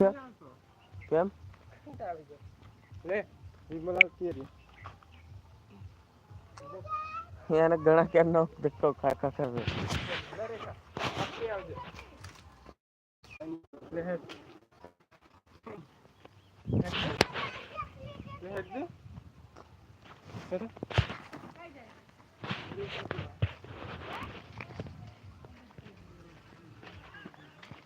કેમ? લે વિમલ આવતી એને ઘણા કેમ નો ધક્કો ખા ખા કરે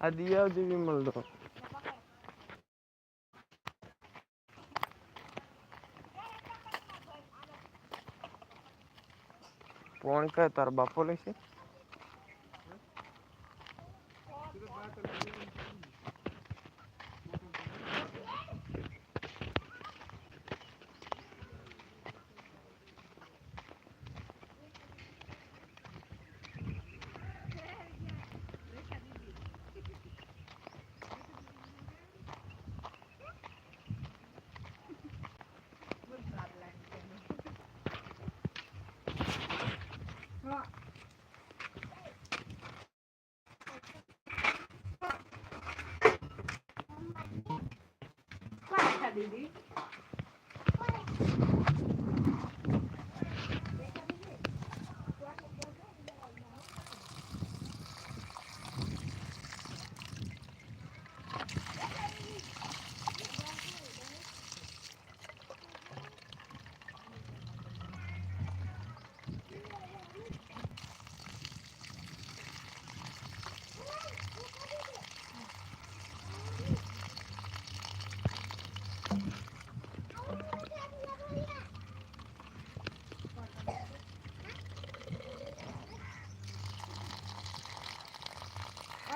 આ દિયા જેવી મળતો ફોન કહે તાર બાપો લેશે દીદી.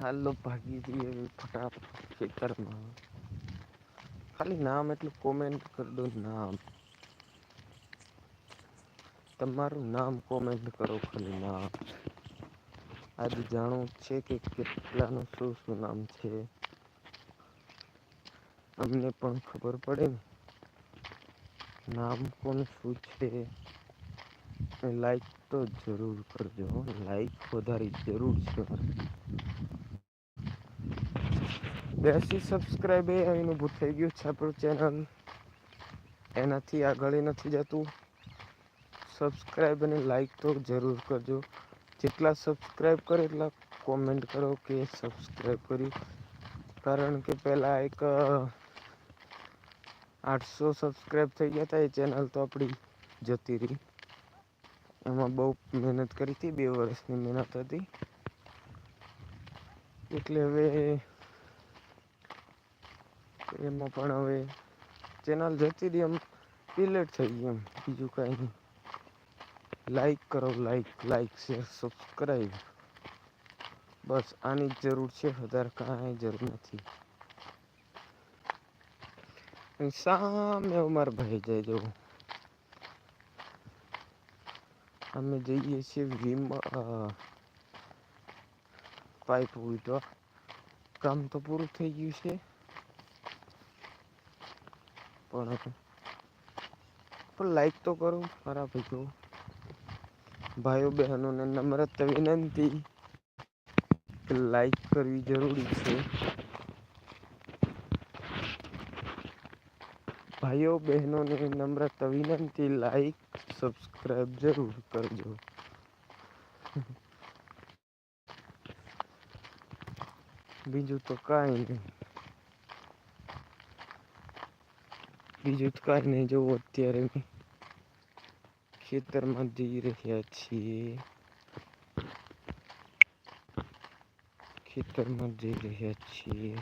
હાલો ભાગી જઈએ ફટાફટ ખેતરમાં. ખાલી નામ એટલું કોમેન્ટ કરી દો નામ. તમારું નામ કોમેન્ટ કરો ખાલી નામ. આજે જાણવું છે કે કેટલાનું શું શું નામ છે? અમને પણ ખબર પડે ને. નામ કોણ શું છે? લાઈક તો જરૂર કરજો લાઈક વધારી જરૂર છે. બેસી સબસ્ક્રાઈબ એ અહીંનું ભૂત થઈ ગયું છે આપણું ચેનલ એનાથી આગળ નથી જતું. સબસ્ક્રાઈબ અને લાઈક તો જરૂર કરજો. જેટલા સબસ્ક્રાઈબ કરો એટલા કોમેન્ટ કરો કે સબસ્ક્રાઈબ કર્યું કારણ કે પહેલાં એક આઠસો સબસ્ક્રાઈબ થઈ ગયા હતા એ ચેનલ તો આપણી જતી રહી. એમાં બહુ મહેનત કરી હતી, બે વર્ષની મહેનત હતી. એટલે હવે એમાં પણ હવે ચેનલ જતી રહી એમ ડિલેટ થઈ ગઈ એમ. બીજું કાંઈ નહીં. લાઈક કરો લાઈક લાઈક શેર સબસ્ક્રાઈબ બસ, આની જ જરૂર છે, વધારે કાંઈ જરૂર નથી. સામે અમારા ભાઈ જાય જવું અમે જઈએ છીએ વીમ, પાઇપ ઉલટવા કામ તો પૂરું થઈ ગયું છે. પણ પણ લાઈક તો કરો મારા ભાઈઓ ભાઈઓ બહેનોને નમ્રત વિનંતી લાઈક કરવી જરૂરી છે. ભાઈઓ બહેનોને નમ્રત વિનંતી લાઈક સબસ્ક્રાઈબ જરૂર કરજો. બીજું તો કાંઈ નહીં. બીજું તો કાંઈ અત્યારે ખેતરમાં જઈ રહ્યા છીએ. ખેતરમાં જઈ રહ્યા છીએ.